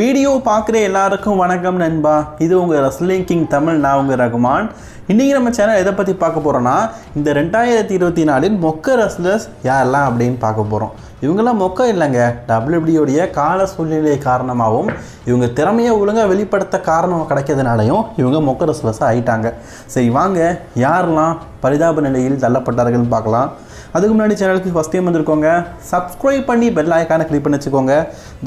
Video பார்க்குற எல்லாருக்கும் வணக்கம் நண்பா. இது உங்கள் ரஸ்லிங் கிங் தமிழ் நான் உங்கள் ரகுமான். இன்றைக்கி நம்ம சேனல் எதை பற்றி பார்க்க போகிறோன்னா இந்த ரெண்டாயிரத்தி இருபத்தி நாலில் மொக்க ரஸ்லர்ஸ் யாரெல்லாம் அப்படின்னு பார்க்க போகிறோம் இவங்கெல்லாம் மொக்க இல்லைங்க. டபிள்யூபிடியோடைய கால சூழ்நிலை காரணமாகவும் இவங்க திறமையை ஒழுங்காக வெளிப்படுத்த காரணம் கிடைக்கிறதுனாலையும் இவங்க மொக்க ரஸ்லர்ஸாக ஆகிட்டாங்க சரி வாங்க யாரெல்லாம் பரிதாப நிலையில் தள்ளப்பட்டார்கள்னு பார்க்கலாம். அதுக்கு முன்னாடி சேனலுக்கு ஃபஸ்ட் டைம் வந்திருக்கோங்க. சப்ஸ்கிரைப் பண்ணி பெல் ஐக்கானை கிளிக் பண்ணி வச்சுக்கோங்க.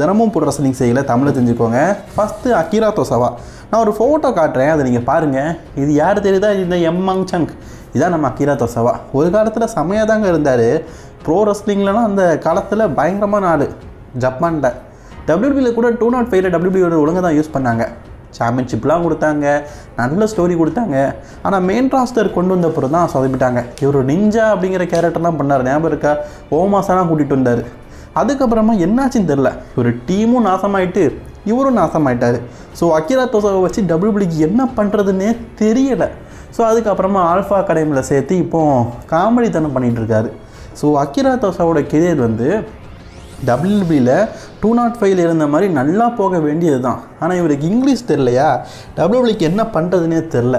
தினமும் போடுற ரசனிங் செய்யல தமிழை தெரிஞ்சுக்கோங்க. ஃபஸ்ட்டு அக்கீரா தோசவா நான் ஒரு ஃபோட்டோ காட்டுறேன். அதை நீங்கள் பாருங்கள் இது யார் தெரியுதா? இந்த எம்மங் சங்க் இதான் நம்ம அக்கீரா தோசவா ஒரு காலத்தில் செமையாக தாங்க இருந்தார். ப்ரோ ரெஸ்லிங்லலாம் அந்த காலத்தில் பயங்கரமான ஆள் ஜப்பானில். டபிள்யூபியில் கூட டூ நாட் ஃபைவ்ல டபிள்யூபியோட ஒழுங்காக தான் யூஸ் பண்ணாங்க. சாம்பியன்ஷிப்லாம் கொடுத்தாங்க நல்ல ஸ்டோரி கொடுத்தாங்க. ஆனால் மெயின் ராஸ்டர் கொண்டு வந்த தான் சொதப்பிட்டாங்க. இவர் நிஞ்சா அப்படிங்கிற கேரக்டர்லாம் பண்ணார். ஞாபகம் இருக்கா? ஓமாசாலாம் கூட்டிகிட்டு வந்தார். அதுக்கப்புறமா என்னாச்சுன்னு தெரில இவர் டீமும் நாசமாயிட்டு இவரும் நாசமாயிட்டார். ஸோ அக்கிரா தோசாவை வச்சு டபிள்யூபிளிக்கு என்ன பண்ணுறதுன்னே தெரியலை. ஸோ அதுக்கப்புறமா ஆல்ஃபா அகாடமியில் சேர்த்து இப்போது காமெடி தனம் பண்ணிகிட்டு இருக்காரு. ஸோ அக்கிரா தோசாவோட கெரியர் வந்து டபிள்யூபியில் டூ நாட் ஃபைவ்ல இருந்த மாதிரி நல்லா போக வேண்டியது தான். ஆனால் இவருக்கு இங்கிலீஷ் தெரிலையா டபிள்யூபிளிக்கு என்ன பண்ணுறதுனே தெரில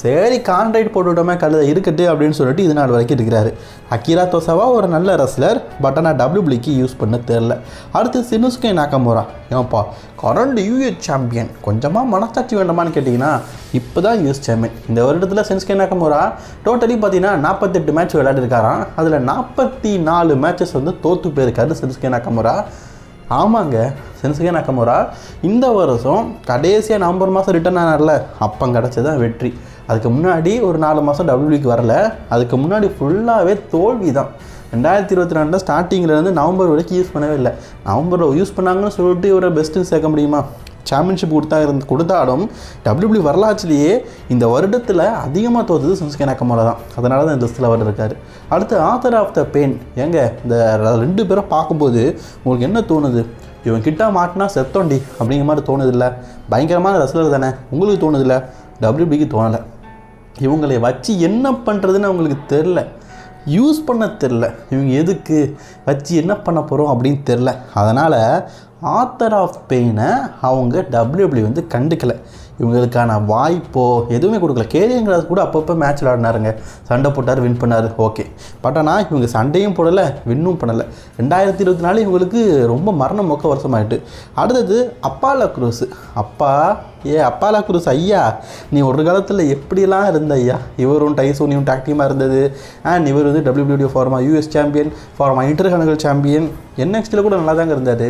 சரி கான்ட்ராக்ட் போட்டுவிட்டோமே கழுத இருக்கட்டு அப்படின்னு சொல்லிட்டு இது நாள் வரைக்கும் இருக்கிறாரு. அக்கிரா தோசாவா ஒரு நல்ல ரஸ்லர் பட் ஆனால் டபிள்யூபிளிக்கு யூஸ் பண்ண தெரில அடுத்து சினுஸ்கே நாக்கமோரா ஏன்ப்பா கரண்ட் யூஎஸ் சாம்பியன் கொஞ்சமாக மனசாட்சி வேண்டாமான்னு கேட்டிங்கன்னா இப்போ தான் யூஎஸ் சாம்பியன் இந்த வருடத்தில் சினுஸ்கே நாக்கமோரா டோட்டலி பார்த்தீங்கன்னா நாற்பத்தெட்டு மேட்ச் விளையாடிருக்காராம். அதில் நாற்பத்தி நாலு மேட்சஸ் வந்து தோற்று போயிருக்காரு சினுஸ்கே நாக்கமோரா ஆமாங்க. சென்சுகே நக்கமுரா இந்த வருஷம் கடைசியாக நவம்பர் மாதம் ரிட்டர்ன் ஆனார்ல அப்போ கிடச்சதான் வெற்றி. அதுக்கு முன்னாடி ஒரு நாலு மாதம் டபிள்யூக்கு வரல. அதுக்கு முன்னாடி ஃபுல்லாகவே தோல்வி தான் ரெண்டாயிரத்தி இருபத்தி ரெண்டில் ஸ்டார்டிங்லேருந்து நவம்பர் வரைக்கும் யூஸ் பண்ணவே இல்லை. நவம்பரில் யூஸ் பண்ணாங்கன்னு சொல்லிட்டு இவரை பெஸ்ட்டுன்னு சேர்க்க முடியுமா? சாம்பியன்ஷிப் கொடுத்தா இருந்து கொடுத்தாலும் டபிள்யூபிள்யூ வரலாற்றுலேயே இந்த வருடத்தில் அதிகமாக தோற்றது சுன்ஸ்கே நக்கமோரா தான். அதனால தான் இந்த லிஸ்ட்டில் அவர் இருக்கார். அடுத்து ஆத்தர் ஆஃப் த பெயின் ஏங்க இந்த ரெண்டு பேரை பார்க்கும்போது உங்களுக்கு என்ன தோணுது? இவன் கிட்ட மாட்டினா செத்தோண்டி அப்படிங்கிற மாதிரி தோணுதில்ல. பயங்கரமான ரசிகர் தானே. உங்களுக்கு தோணுது இல்லை டபிள்யூபிக்கு தோணலை. இவங்களை வச்சு என்ன பண்ணுறதுன்னு அவங்களுக்கு தெரில யூஸ் பண்ண தெரில. இவங்க எதுக்கு? வச்சு என்ன பண்ண போகிறோம் அப்படின்னு தெரில. அதனால் ஆத்தர் ஆஃப் பெயினை அவங்க டபிள்யூபிள்யூ வந்து கண்டுக்கலை. இவங்களுக்கான வாய்ப்போ எதுவுமே கொடுக்கல. கேரியங்கிறது கூட அப்பப்போ மேட்ச் விளாடினாருங்க சண்டை போட்டார் வின் பண்ணார். ஓகே பட் ஆனால் இவங்க சண்டையும் போடலை வின்னும் பண்ணலை. ரெண்டாயிரத்தி இருபத்தி நாலு இவங்களுக்கு ரொம்ப மரண மொக்க வருஷமாயிட்டு. அடுத்தது அப்பாலா குரூஸ். அப்பா ஏ அப்பாலா குரூஸ் ஐயா நீ ஒரு காலத்தில் எப்படிலாம் இருந்த ஐயா? இவரும் டைசோனியும் டாக்டியமாக இருந்தது. அண்ட் இவர் வந்து டபிள்யூபிள்யூடி former US champion former intercontinental champion என்எக்ஸ்டியில் கூட நல்லா தாங்க இருந்தார்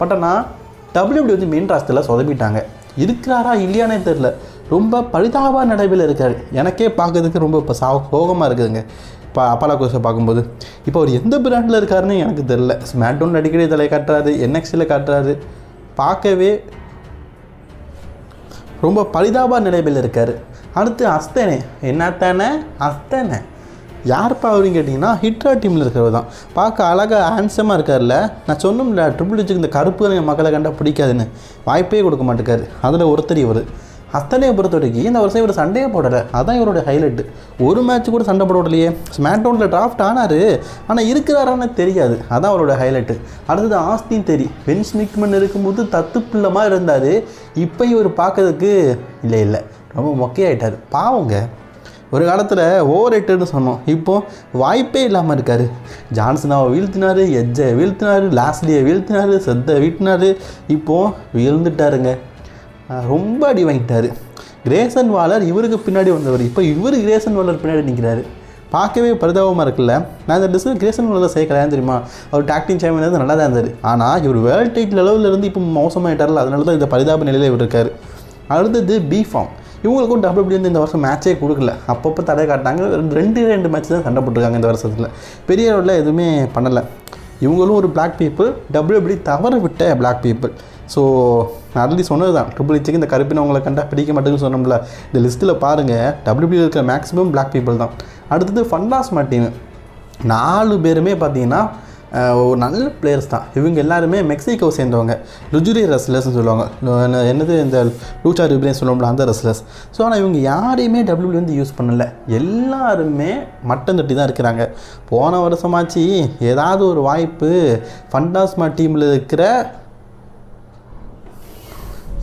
பட் ஆனால் டபிள்யூபிள்யூ வந்து மெயின் ராஸ்டில் சொதப்பிட்டாங்க. இருக்கிறாரா இல்லையானே தெரில ரொம்ப பரிதாப நடைவில் இருக்கார். எனக்கே பார்க்கறதுக்கு ரொம்ப இப்போ சா சோகமாக இருக்குதுங்க. இப்போ அப்பாலா கோஸை பார்க்கும்போது இப்போ அவர் எந்த பிராண்டில் இருக்காருன்னு எனக்கு தெரில ஸ்மாக்டவுன் அடிக்கடி தலை காட்டுறாரு என்எக்ஸில் காட்டுறாரு. பார்க்கவே ரொம்ப பரிதாப நிலைமையில் இருக்கார். அடுத்து அஸ்தனே. என்னத்தானே? அஸ்தனே. யார்ப்பா அப்படின்னு கேட்டிங்கன்னா ஹிட்ரா டீமில் இருக்கிறவர் தான். பார்க்க அழகாக ஹேண்ட்ஸமாக இருக்கார்ல நான் சொன்னோம்ல ட்ரிபிள் ஹெச்சுக்கு இந்த கருப்பு என் மக்களை கண்டா பிடிக்காதுன்னு. வாய்ப்பே கொடுக்க மாட்டேக்காரு. அதில் ஒருத்தர் இவர். அத்தனையை பொறுத்த வரைக்கும் இந்த வருஷம் இவர் சண்டையே போடலை. அதான் இவருடைய ஹைலைட்டு ஒரு மேட்ச் கூட சண்டை போட விடலையே ஸ்மாக்டவுனில் டிராஃப்ட் ஆனார். ஆனால் இருக்கிறாரான்னு தெரியாது. அதான் அவரோட ஹைலைட்டு அடுத்தது ஆஸ்தின் தெரி. பென் ஸ்மிக்மன் இருக்கும்போது தத்து பிள்ளமாக இருந்தார். இப்போ இவர் பார்க்கறதுக்கு இல்லை இல்லை. ரொம்ப மொக்கையாயிட்டார். பாவங்க. ஒரு காலத்தில் ஓவர் ரேட்டட்னு சொன்னோம். இப்போது வாய்ப்பே இல்லாமல் இருக்கார். ஜான்சனாவை வீழ்த்தினார் எஜ்ஜை வீழ்த்தினார் லாஸ்லியை வீழ்த்தினார் செத்தை வீட்டினார். இப்போது வீழ்ந்துட்டாருங்க. ரொம்ப அடி வாங்கிட்டார். கிரேசன் வாலர் இவருக்கு பின்னாடி வந்தவர். இப்போ இவர் கிரேசன் வாலர் பின்னாடி நிற்கிறாரு பார்க்கவே பரிதாபமாக இருக்குல்ல? நான் இந்த டிஸ்கில் கிரேசன் வாலர் சேர்க்கலையான்னு தெரியுமா? அவர் டாக்டிங் சாம்பியன் வந்து நல்லா தான் இருந்தார் ஆனால் இவர் வேர்ல்ட் டைட்டில் லெவலில் இருந்து இப்போ மோசமாயிட்டார்ல அதனால தான் இந்த பரிதாப நிலையில் இவர் இருக்கார். அடுத்தது பி ஃபார்ம் இவங்களுக்கும் டபிள்யூபிள்யூ வந்து இந்த வருஷம் மேட்சே கொடுக்கல. அப்பப்போ தடை காட்டினாங்க. ரெண்டு ரெண்டு ரெண்டு மேட்ச் தான் சண்டை போட்டிருக்காங்க இந்த வருஷத்தில். பெரிய அளவில் எதுவுமே பண்ணலை. இவங்களும் ஒரு பிளாக் பீப்புள் டபிள்யூபிள்யூ தவற விட்ட பிளாக் பீப்புள் ஸோ ஆல்ரெடி சொன்னது தான் ட்ரிபிள் ஹெச்சுக்கு இந்த கருப்பினவங்களை கண்டா பிடிக்க மாட்டேங்குன்னு சொன்னோம்ல. இந்த லிஸ்ட்டில் பாருங்கள் டபிள்யூபிள்யூ இருக்கிற மேக்ஸிமம் பிளாக் பீப்புள் தான். அடுத்தது ஃபண்டாஸ் மாட்டின் நாலு பேருமே பார்த்தீங்கன்னா ஒரு நல்ல பிளேயர்ஸ் தான். இவங்க எல்லாருமே மெக்சிகோ சேர்ந்தவங்க. லுஜுரி ரெஸ்லர்ஸ்னு சொல்லுவாங்க. என்னது இந்த லூச்சா ரிப்ரேன் சொல்லுவோம்ல அந்த ரெஸ்லர்ஸ். ஸோ ஆனால் இவங்க யாரையுமே டபிள்யூ வந்து யூஸ் பண்ணலை. எல்லாருமே மட்டம் தட்டி தான் இருக்கிறாங்க. போன வருஷமாச்சு ஏதாவது ஒரு வாய்ப்பு ஃபண்டாஸ்மா டீமில் இருக்கிற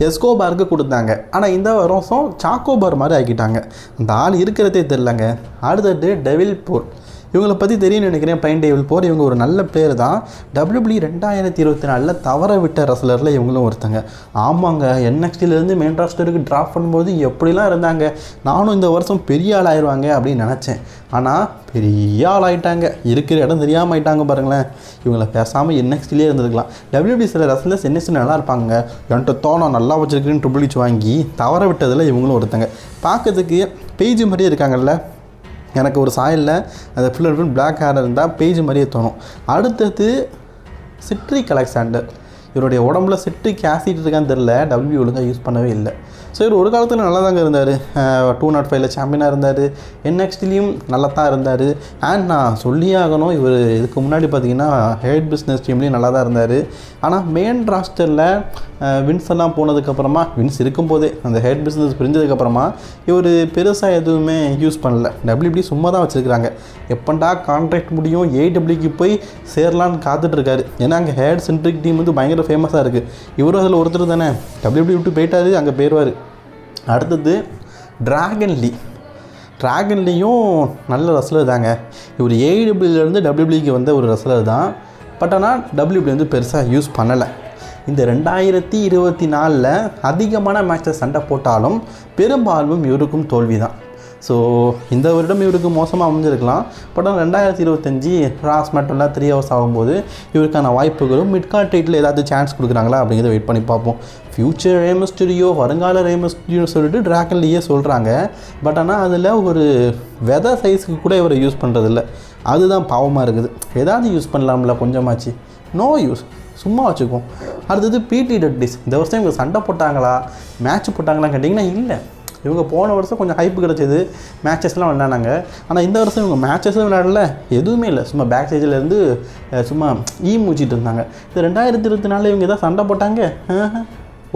எஸ்கோபாருக்கு கொடுத்தாங்க. ஆனால் இந்த வருஷம் சாக்கோபார் மாதிரி ஆக்கிட்டாங்க. இந்த ஆள் இருக்கிறதே தெரிலங்க அடுத்தது டெவில் போர் இவங்களை பற்றி தெரியும் நினைக்கிறேன். பைன் டேவில் போர் இவங்க ஒரு நல்ல பிளேயர் தான். டபிள்யூபிள்யூ ரெண்டாயிரத்தி இருபத்தி நாலில் தவற விட்ட ரசலரில் இவங்களும் ஒருத்தங்க. ஆமாங்க என்எக்ஸ்டிலேருந்து மெயின் ராஸ்டருக்கு ட்ராப் பண்ணும்போது எப்படிலாம் இருந்தாங்க? நானும் இந்த வருஷம் பெரிய ஆள் ஆயிடுவாங்க அப்படின்னு நினச்சேன். ஆனால் பெரிய ஆள் ஆகிட்டாங்க இருக்கிற இடம் தெரியாமல் ஆயிட்டாங்க பாருங்களேன். இவங்களை பேசாமல் என்எக்ஸ்டிலே இருந்திருக்கலாம். டபிள்யூபி சில ரசலர்ஸ் சின்ன நல்லா இருப்பாங்க என்கிட்ட தோணம் நல்லா வச்சிருக்கேன்னு ட்ரிபிள் வாங்கி தவற விட்டதில் இவங்களும் ஒருத்தங்க. பார்க்கறதுக்கு பேஜ் மாதிரியே இருக்காங்கல்ல. எனக்கு ஒரு சாயலில் அந்த full and full black hair இருந்தால் பேஜ் மாதிரியே தோணும். அடுத்தது சிட்ரிக் அலெக்சாண்டர் இவருடைய உடம்புல சிட்ரிக் ஆசிட் இருக்கான்னு தெரில டபிள்யூ ஒழுங்காக யூஸ் பண்ணவே இல்லை. ஸோ இவர் ஒரு காலத்தில் நல்லா தாங்க இருந்தார் டூ நாட் ஃபைவ்ல oh சாம்பியனாக இருந்தார். என்எக்ஸ்டிலையும் நல்லா தான் இருந்தார். அண்ட் நான் சொல்லியே ஆகணும் இவர் இதுக்கு முன்னாடி பார்த்தீங்கன்னா ஹெட் பிஸ்னஸ் டீம்லேயும் நல்லா தான் இருந்தார். ஆனால் மெயின் ராஸ்டரில் வின்ஸ் எல்லாம் போனதுக்கப்புறமா வின்ஸ் இருக்கும்போதே அந்த ஹெட் பிஸ்னஸ் பிரிஞ்சதுக்கப்புறமா இவர் பெருசாக எதுவுமே யூஸ் பண்ணல. டபிள்யூபி சும்மா தான் வச்சுருக்காங்க எப்பண்டா கான்ட்ராக்ட் முடியும் ஏடபிள்யூக்கு போய் சேரலான்னு காத்துட்ருக்காரு ஏன்னா அங்கே ஹேட் சென்ட்ரிக் டீம் வந்து பயங்கர ஃபேமஸாக இருக்குது இவரும் அதில் ஒருத்தர் தானே. டபிள்யூபி விட்டு போயிட்டாரு அங்கே போயிடுவார் அடுத்தது டிராகன் லீ ட்ராகன்லேயும் நல்ல ரசலர் தாங்க. இவர் ஏடபிள்யூலேருந்து டபிள்யூபிள்யூக்கு வந்த ஒரு ரசலர் தான். பட் ஆனால் டபிள்யூபிள்யூ வந்து பெருசாக யூஸ் பண்ணலை. இந்த ரெண்டாயிரத்தி இருபத்தி நாலில் அதிகமான மேட்சஸ் சண்டை போட்டாலும் பெரும்பாலும் இவருக்கும் தோல்வி தான் ஸோ இந்த வருடம் இவருக்கு மோசமாக அமைஞ்சிருக்கலாம். பட் ஆனால் ரெண்டாயிரத்தி இருபத்தஞ்சி ராஸ் மட்டும்லாம் த்ரீ ஹவர்ஸ் ஆகும்போது இவருக்கான வாய்ப்புகளும் மிட்கார்ட் டைட்டில் ஏதாவது சான்ஸ் கொடுக்குறாங்களா அப்படிங்கிறத வெயிட் பண்ணி பார்ப்போம். ஃப்யூச்சர் ரேமஸ் வருங்கால ரேமஸ் சொல்லிட்டு ட்ராகன்லேயே சொல்கிறாங்க பட் ஆனால் அதில் ஒரு வெதை சைஸுக்கு கூட இவரை யூஸ் பண்ணுறதில்ல அதுதான் பாவமாக இருக்குது. ஏதாவது யூஸ் பண்ணலாம்ல கொஞ்சமாச்சு. நோ யூஸ் சும்மா வச்சுக்குவோம். அடுத்தது பிடி டெட்டிஸ் இந்த வருஷம் இவங்க சண்டை போட்டாங்களா? மேட்ச் போட்டாங்களான்னு கேட்டிங்கன்னா இல்லை. இவங்க போன வருஷம் கொஞ்சம் ஹைப் கிடச்சிது. மேட்சஸ்லாம் விளையாண்டாங்க. ஆனால் இந்த வருஷம் இவங்க மேட்சஸும் விளையாடல. எதுவுமே இல்லை. சும்மா பேக் ஸ்டேஜிலேருந்து சும்மா ஈ மூச்சிட்டு இருந்தாங்க. இது ரெண்டாயிரத்தி இருபத்தி நாலில் இவங்க எதாவது சண்டை போட்டாங்க.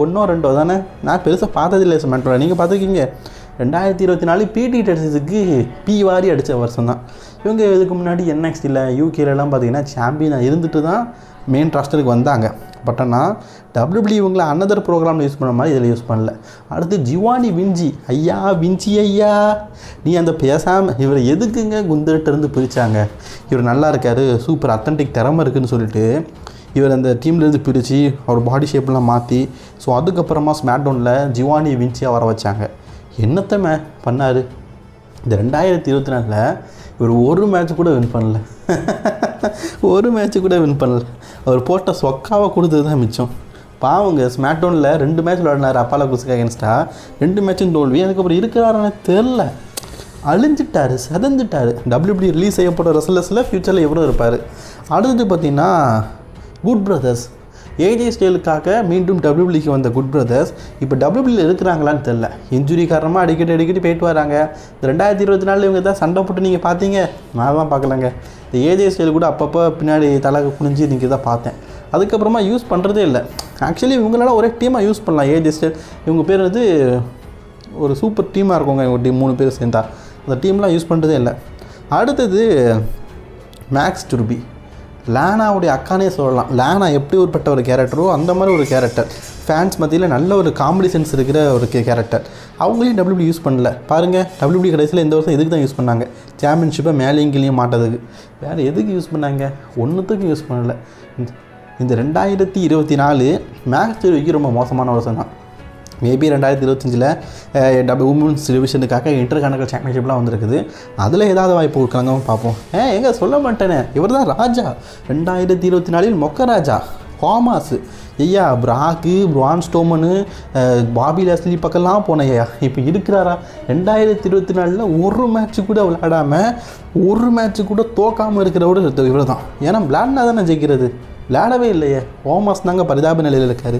ஒன்றோ ரெண்டோ தானே? நான் பெருசாக பார்த்ததில்லை சுமேட்டோட நீங்கள் பார்த்துருக்கீங்க? ரெண்டாயிரத்தி இருபத்தி நாலு பிடி டெஸ்ட்டுக்கு பி வாரி அடித்த வருஷம் தான். இவங்க இதுக்கு முன்னாடி என்எக்ஸ்டியில் யூகேலலாம் பார்த்தீங்கன்னா சாம்பியனாக இருந்துட்டு தான் மெயின் ராஸ்டருக்கு வந்தாங்க. பட் ஆனால் டபிள்யூபிள்யூ இவங்கள அனதர் ப்ரோக்ராமில் யூஸ் பண்ண மாதிரி இதில் யூஸ் பண்ணல. அடுத்து ஜிவானி விஞ்சி. ஐயா விஞ்சி ஐயா. நீ அந்த பேசாமல் இவர் எதுக்குங்க குந்தர்கிட்ட இருந்து பிரித்தாங்க இவர் நல்லா இருக்காரு சூப்பர் அத்தன்டிக் திறமை இருக்குன்னு சொல்லிட்டு இவர் அந்த டீம்லேருந்து பிரித்து அவர் பாடி ஷேப்லாம் மாற்றி ஸோ அதுக்கப்புறமா ஸ்மாக்டவுனில் ஜிவானி விஞ்சியாக வர வச்சாங்க. என்னத்தை மே பண்ணார்? இந்த ரெண்டாயிரத்தி இருபத்தி நாலில் இவர் ஒரு மேட்ச் கூட வின் பண்ணல. ஒரு மேட்ச்சு கூட வின் பண்ணல. அவர் போட்ட சொக்காவை கொடுத்தது தான் மிச்சம். பாவங்க ஸ்மாக்டவுனில் ரெண்டு மேட்ச் விளையாடினார் அப்பாலா குஸ்கா அகேன்ஸ்டா ரெண்டு மேட்சும் தோல்வி. அதுக்கப்புறம் இருக்கிறாருன்னு தெரில அழிஞ்சிட்டார் செதஞ்சிட்டார் டபிள்யூபிள்யூ ரிலீஸ் செய்யப்பட்ட ரசலஸில் ஃப்யூச்சரில் எவ்வளோ இருப்பார். அடுத்தது பார்த்தீங்கன்னா குட் பிரதர்ஸ் ஏஜே ஸ்டைலுக்காக மீண்டும் டபிள்யூபிள்யூக்கு வந்த குட் பிரதர்ஸ் இப்போ டபிள்யூபிள்யூ இருக்கிறாங்களான்னு தெரில இன்ஜுரி காரணமாக அடிக்கடி அடிக்கடி போயிட்டு வராங்க. இந்த ரெண்டாயிரத்தி இருபத்தி நாலில் இவங்க தான் சண்டை போட்டு நீங்கள் பார்த்தீங்க? நான் தான் பார்க்கலங்க. இந்த ஏஜே ஸ்டைல் கூட அப்பப்போ பின்னாடி தலை குனிஞ்சு நீங்கள் தான் பார்த்தேன். அதுக்கப்புறமா யூஸ் பண்ணுறதே இல்லை. ஆக்சுவலி இவங்களால ஒரே டீமாக யூஸ் பண்ணலாம். ஏஜே ஸ்டைல் இவங்க பேர் வந்து ஒரு சூப்பர் டீமாக இருக்குங்க. இவங்க டீம் மூணு பேர் சேர்ந்தா. அந்த டீம்லாம் யூஸ் பண்ணுறதே இல்லை. அடுத்தது மேக்ஸ் டுர்பி லேனாவுடைய அக்கானே சொல்லலாம். லேனா எப்படி ஒருப்பட்ட ஒரு கேரக்டரோ அந்த மாதிரி ஒரு கேரக்டர் ஃபேன்ஸ் மத்தியில் நல்ல ஒரு காமெடி சென்ஸ் இருக்கிற ஒரு கேரக்டர் அவங்களையும் டபிள்யூபி யூஸ் பண்ணல. பாருங்கள் டபிள்யூபி கடைசியில் இந்த வருஷம் எதுக்கு தான் யூஸ் பண்ணாங்க? சாம்பியன்ஷிப்பை மேலேயும் கீழேயும் மாட்டதுக்கு வேறு எதுக்கு யூஸ் பண்ணாங்க? ஒன்றுத்துக்கும் யூஸ் பண்ணலை. இந்த- ரெண்டாயிரத்தி இருபத்தி நாலு மேக்ஸ் ரொம்ப மோசமான வருஷம் தான் மேபி ரெண்டாயிரத்தி இருபத்தஞ்சில் டபுள் உமன்ஸ் டிவிஷனுக்காக இன்டர் கணக்கல் சாம்பியன்ஷிப்லாம் வந்திருக்குது. அதில் ஏதாவது வாய்ப்பு கொடுக்குறாங்க பார்ப்போம். ஏ எங்கே சொல்ல மாட்டேனே? இவர் தான் ராஜா. ரெண்டாயிரத்தி இருபத்தி நாலில் மொக்க ராஜா. ஐயா பிராக்கு பிரான் ஸ்டோமனு பாபி லஸ்லி பக்கம்லாம் போனையா இப்போ இருக்கிறாரா? ரெண்டாயிரத்தி இருபத்தி நாலில் ஒரு மேட்ச் கூட விளையாடாமல் ஒரு மேட்ச்சு கூட தோக்காமல் இருக்கிறவர் இவர் தான் ஏன்னா விளையாடினா தானே ஜெயிக்கிறது. விளையாடவே இல்லையே. ஓமாஸ் தாங்க பரிதாப நிலையில் இருக்கார்.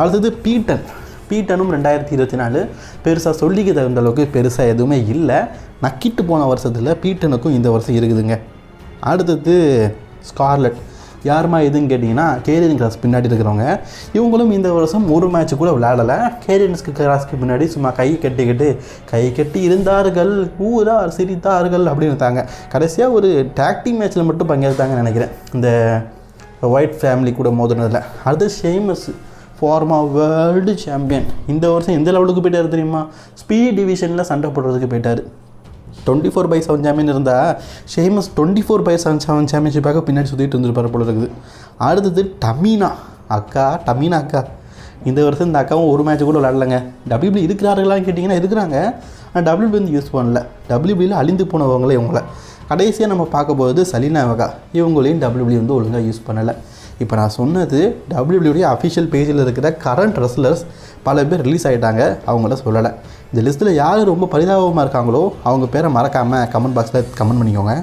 அடுத்தது பீட்டன். பீட்டனும் ரெண்டாயிரத்தி இருபத்தி நாலு பெருசாக சொல்லிக்க தகுந்த அளவுக்கு பெருசாக எதுவுமே இல்லை. நக்கிட்டு போன வருஷத்தில் பீட்டனுக்கும் இந்த வருஷம் இருக்குதுங்க. அடுத்தது ஸ்கார்லெட். யாருமா எதுன்னு கேட்டிங்கன்னா கேரியன் கிராஸ் பின்னாடி இருக்கிறவங்க. இவங்களும் இந்த வருஷம் ஒரு மேட்ச் கூட விளையாடலை. கேரியன்ஸ்க்கு கிராஸ்க்கு பின்னாடி சும்மா கை கட்டிக்கிட்டு கை கட்டி இருந்தார்கள் ஊரார் சிரித்தார்கள் அப்படின்னு இருந்தாங்க கடைசியாக ஒரு டாக்டிங் மேட்ச்சில் மட்டும் பங்கேற்றாங்கன்னு நினைக்கிறேன். இந்த ஒயிட் ஃபேமிலி கூட மோதினதில். அடுத்து ஷேமஸ். ஃபார்மா வேர்ல்டு சாம்பியன் இந்த வருஷம் எந்த லெவலுக்கு போயிட்டார் தெரியுமா? ஸ்பீட் டிவிஷனில் சண்டை போடுறதுக்கு போயிட்டார். Twenty four by seven champion இருந்தால் Sheamus twenty four by seven seven சாம்பியன்ஷிப்பாக பின்னாடி சுற்றிட்டு இருந்திருப்பார் போல இருக்குது. அடுத்தது டமீனா. அக்கா டமீனா அக்கா. இந்த வருஷம் இந்த அக்காவும் ஒரு மேட்ச் கூட விளாடலங்க டபிள்யூபி இருக்கிறார்களான்னு கேட்டிங்கன்னா இருக்கிறாங்க. ஆனால் டபிள்யூபி வந்து யூஸ் பண்ணல. டபிள்யூபியில் அழிந்து போனவங்களே இவங்கள. கடைசியாக நம்ம பார்க்க போகிறது சலீனா வகா. இவங்களையும் டபிள்யூபி வந்து ஒழுங்காக யூஸ் பண்ணலை. இப்போ நான் சொன்னது டபிள்யூபிள்யூடைய அஃபிஷியல் பேஜில் இருக்கிற கரண்ட் ரெஸ்லர்ஸ் பல பேர் ரிலீஸ் ஆகிட்டாங்க அவங்கள சொல்லலை. இந்த லிஸ்ட்டில் யார் ரொம்ப பரிதாபமாக இருக்காங்களோ அவங்க பேரை மறக்காமல் கமெண்ட் பாக்ஸில் கமெண்ட் பண்ணிக்கோங்க.